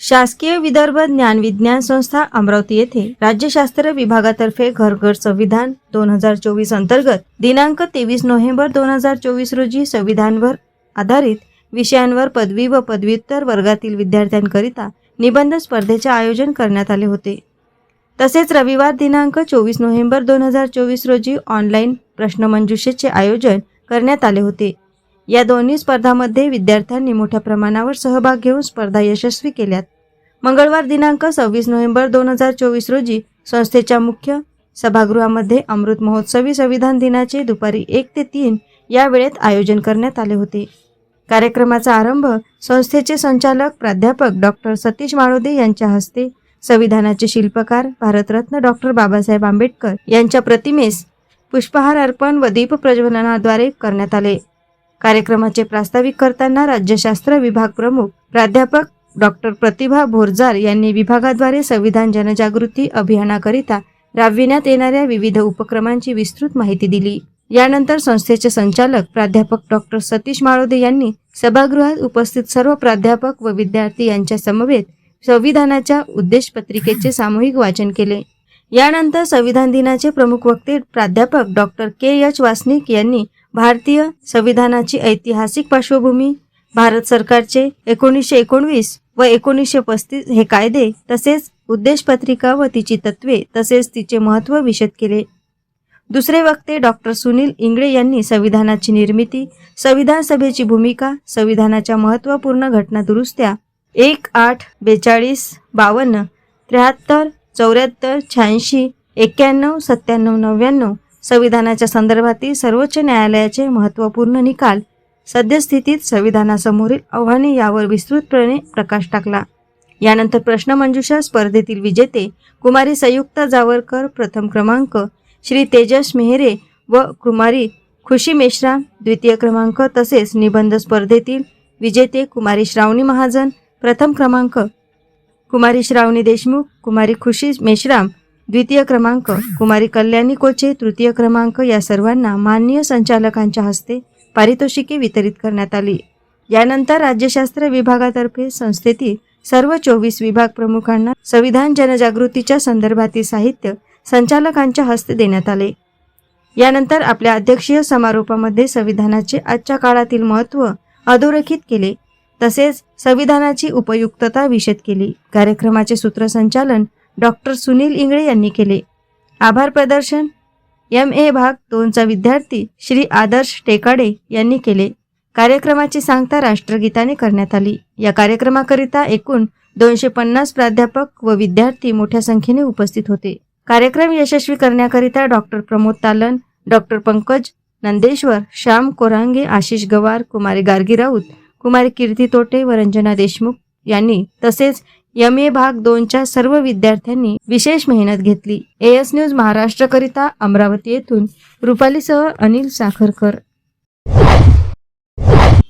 शासकीय विदर्भ ज्ञान विज्ञान संस्था अमरावती येथे राज्यशास्त्र विभागातर्फे घरघर संविधान दोन हजार चोवीस अंतर्गत दिनांक तेवीस नोव्हेंबर दोन हजार चोवीस रोजी संविधानवर आधारित विषयांवर पदवी व पदव्युत्तर वर्गातील विद्यार्थ्यांकरिता निबंध स्पर्धेचे आयोजन करण्यात आले होते. तसेच रविवार दिनांक चोवीस नोव्हेंबर दोन हजार चोवीस रोजी ऑनलाईन प्रश्नमंजुषेचे आयोजन करण्यात आले होते. या दोन्ही स्पर्धांमध्ये विद्यार्थ्यांनी मोठ्या प्रमाणावर सहभाग घेऊन स्पर्धा यशस्वी केल्यात. मंगळवार दिनांक सव्वीस नोव्हेंबर दोन हजार चोवीस रोजी संस्थेच्या मुख्य सभागृहामध्ये अमृत महोत्सवी संविधान दिनाचे दुपारी एक ते तीन या वेळेत आयोजन करण्यात आले होते. कार्यक्रमाचा आरंभ संस्थेचे संचालक प्राध्यापक डॉक्टर सतीश माळोदे यांच्या हस्ते संविधानाचे शिल्पकार भारतरत्न डॉक्टर बाबासाहेब आंबेडकर यांच्या प्रतिमेस पुष्पहार अर्पण व दीप प्रज्वलनाद्वारे करण्यात आले. कार्यक्रमाचे प्रास्ताविक करताना राज्यशास्त्र विभाग प्रमुख प्राध्यापक डॉक्टर प्रतिभा भोरजार यांनी विभागाद्वारे संविधान जनजागृती अभियानाकरिता राबविण्यात येणाऱ्या विविध उपक्रमांची विस्तृत माहिती दिली. यानंतर संस्थेचे संचालक प्राध्यापक डॉक्टर सतीश माळोदे यांनी सभागृहात उपस्थित सर्व प्राध्यापक व विद्यार्थी यांच्या समवेत संविधानाच्या उद्देशपत्रिकेचे सामूहिक वाचन केले. यानंतर संविधान दिनाचे प्रमुख वक्ते प्राध्यापक डॉक्टर के. एच. वासनिक यांनी भारतीय संविधानाची ऐतिहासिक पार्श्वभूमी भारत सरकारचे एकोणीसशे एकोणवीस व एकोणीसशे पस्तीस हे कायदे तसेच उद्देशपत्रिका व तिची तत्वे तसेच तिचे महत्त्व विशद केले. दुसरे वक्ते डॉक्टर सुनील इंगळे यांनी संविधानाची निर्मिती संविधान सभेची भूमिका संविधानाच्या महत्त्वपूर्ण घटना दुरुस्त्या एक आठ बेचाळीस बावन्न त्र्याहत्तर चौऱ्याहत्तर शहाऐंशी एक्क्याण्णव सत्त्याण्णव नव्याण्णव संविधानाच्या संदर्भातील सर्वोच्च न्यायालयाचे महत्त्वपूर्ण निकाल सद्यस्थितीत संविधानासमोरील आव्हाने यावर विस्तृतपणे प्रकाश टाकला. यानंतर प्रश्नमंजुषा स्पर्धेतील विजेते कुमारी संयुक्ता जावरकर प्रथम क्रमांक श्री तेजस मेहरे व कुमारी खुशी मेश्राम द्वितीय क्रमांक तसेच निबंध स्पर्धेतील विजेते कुमारी श्रावणी महाजन प्रथम क्रमांक कुमारी श्रावणी देशमुख कुमारी खुशी मेश्राम द्वितीय क्रमांक कुमारी कल्याणी कोचे तृतीय क्रमांक या सर्वांना माननीय संचालकांच्या हस्ते पारितोषिके वितरित करण्यात आली. यानंतर राज्यशास्त्र विभागातर्फे संस्थेतील सर्व चोवीस विभाग प्रमुखांना संविधान जनजागृतीच्या संदर्भातील साहित्य संचालकांच्या हस्ते देण्यात आले. यानंतर आपल्या अध्यक्षीय समारोपामध्ये संविधानाचे आजच्या काळातील महत्त्व अधोरेखित केले. तसेच संविधानाची उपयुक्तता विशद केली. कार्यक्रमाचे सूत्रसंचालन डॉक्टर सुनील इंगळे यांनी केले. आभार प्रदर्शन. एम. ए. भाग दोनचा विद्यार्थी श्री आदर्श टेकाडे यांनी केले. कार्यक्रमाची सांगता राष्ट्रगीताने करण्यात आली. या कार्यक्रमाकरिता एकूण दोनशे पन्नास प्राध्यापक व विद्यार्थी मोठ्या संख्येने उपस्थित होते. कार्यक्रम यशस्वी करण्याकरिता डॉक्टर प्रमोद तालन डॉक्टर पंकज नंदेश्वर श्याम कोरांगे आशिष गवार कुमारी गार्गी राऊत कुमारी कीर्ती तोटे व रंजना देशमुख यांनी तसेच एम ए भाग दोनच्या सर्व विद्यार्थ्यांनी विशेष मेहनत घेतली. एएस न्यूज महाराष्ट्रकरिता अमरावती येथून रुपालीसह अनिल साखरकर.